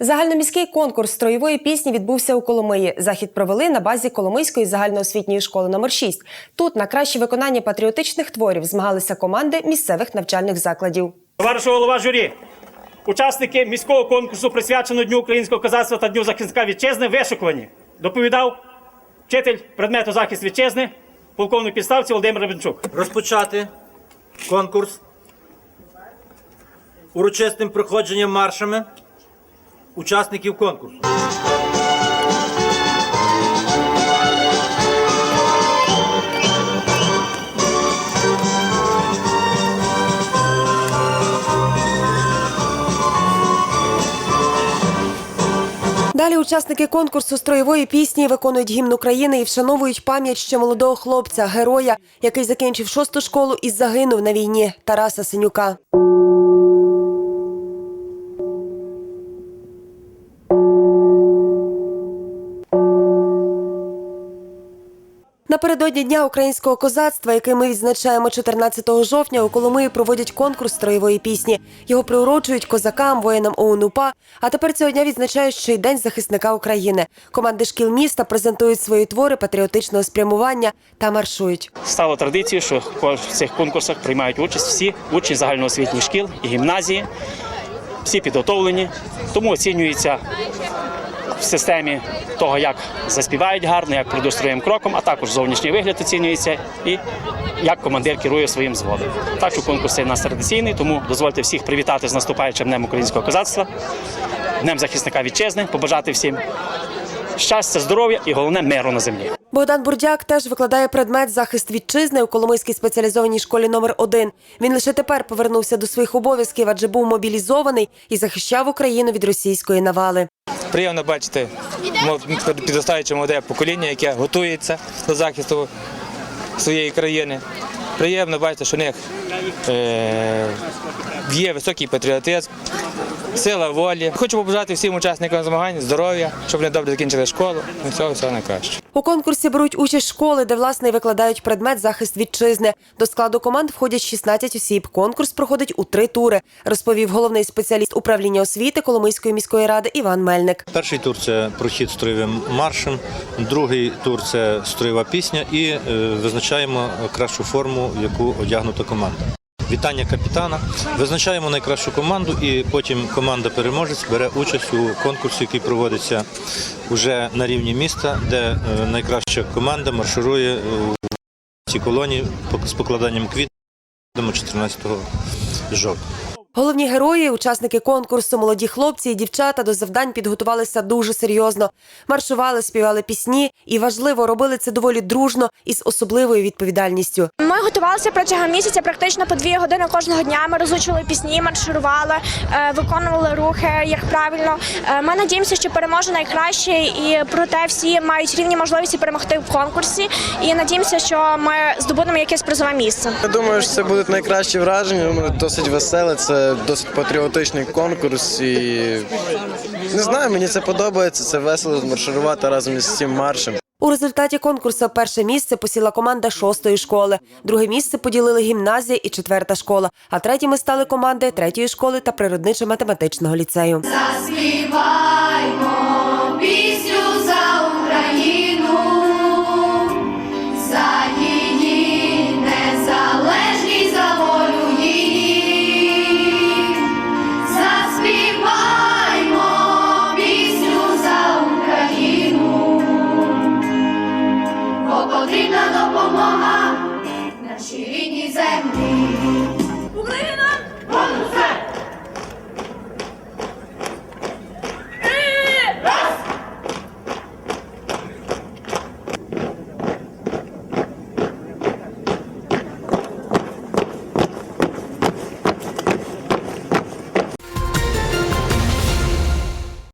Загальноміський конкурс строєвої пісні відбувся у Коломиї. Захід провели на базі Коломийської загальноосвітньої школи номер 6 Тут на краще виконання патріотичних творів змагалися команди місцевих навчальних закладів. Товаришу голова журі, учасники міського конкурсу, присвяченого Дню українського козацтва та Дню захисника вітчизни, вишукувані. Доповідав вчитель предмету захист вітчизни, полковник підставці Володимир Ребенчук. розпочати конкурс урочистим проходженням маршами учасників конкурсу. Далі учасники конкурсу строєвої пісні виконують гімн України і вшановують пам'ять ще молодого хлопця, героя, який закінчив шосту школу і загинув на війні Тараса Синюка. Напередодні Дня українського козацтва, який ми відзначаємо 14 жовтня, у Коломиї проводять конкурс строєвої пісні. Його приурочують козакам, воїнам ОУН-УПА. А тепер цього дня відзначають ще й День захисника України. Команди шкіл міста презентують свої твори патріотичного спрямування та маршують. Стало традицією, що в цих конкурсах приймають участь всі учні загальноосвітніх шкіл і гімназії, всі підготовлені, тому оцінюється в системі того, як заспівають гарно, як пройдуть строєм кроком, а також зовнішній вигляд оцінюється і як командир керує своїм зводом. Так що конкурс цей у нас традиційний, тому дозвольте всіх привітати з наступаючим днем українського козацтва, днем захисника вітчизни, побажати всім щастя, здоров'я і головне миру на землі. Богдан Бурдяк теж викладає предмет захист вітчизни у Коломийській спеціалізованій школі номер 1 Він лише тепер повернувся до своїх обов'язків, адже був мобілізований і захищав Україну від російської навали. Приємно бачити підростаюче молоде покоління, яке готується до захисту своєї країни. Приємно бачити, що в них е, є високий патріотизм, сила волі. Хочу побажати всім учасникам змагань здоров'я, щоб вони добре закінчили школу. І всього, всього найкраще. У конкурсі беруть участь школи, де власне і викладають предмет захист вітчизни. До складу команд входять 16 осіб. Конкурс проходить у три тури, розповів головний спеціаліст управління освіти Коломийської міської ради Іван Мельник. Перший тур це прохід строєвим маршем, другий тур це строєва пісня і е, визначаємо кращу форму, в яку одягнута команда. Вітання капітана. Визначаємо найкращу команду, і потім команда переможець бере участь у конкурсі, який проводиться вже на рівні міста, де е, найкраща команда марширує в у цій колонії з покладанням квіт 14 жовтня. Головні герої, учасники конкурсу, молоді хлопці і дівчата до завдань підготувалися дуже серйозно. Маршували, співали пісні і важливо робили це доволі дружно і з особливою відповідальністю. Ми готувалися протягом місяця практично по дві години кожного дня. Ми розучували пісні, марширували, е, виконували рухи як правильно. Е, Ми надіємося, що переможе найкраще, і проте всі мають рівні можливості перемогти в конкурсі. І надіємося, що ми здобудемо якесь призове місце. Я думаю, що це будуть найкращі враження. Воно досить веселе, це досить патріотичний конкурс. І не знаю, мені це подобається. Це весело змарширувати разом із цим маршем. У результаті конкурсу перше місце посіла команда шостої школи. Друге місце поділили гімназія і четверта школа. А третіми стали команди третьої школи та природничо-математичного ліцею. Заспіваймо пісню потрібна допомога нашій рідній землі.